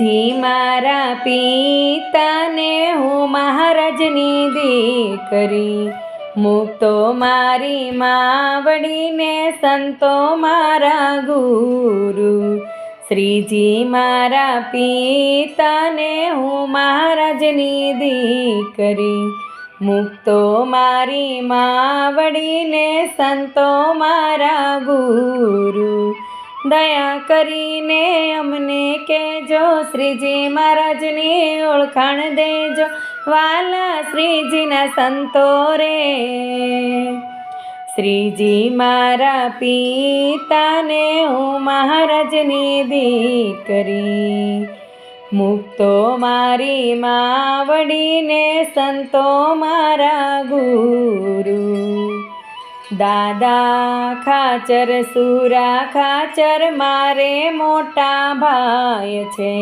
શ્રીજી મારા પિતાને હું મહારાજની દીકરી. મુક્તો મારી માવડીને સંતો મારા ગુરુ. શ્રીજી મારા પિતાને હું મહારાજની દીકરી. મુક્તો મારી માવડીને સંતો મારા ગુરુ. દયા કરીને અમને કહેજો, શ્રીજી મહારાજની ઓળખાણ દેજો, વાલા શ્રીજીના સંતો રે. શ્રીજી મારા પિતાને હું મહારાજની દીકરી. મુક્તો મારી માવડીને સંતો મારા ગુરુ. દાદા ખાચર સુરા ખાચર મારે મોટા ભાઈ છે.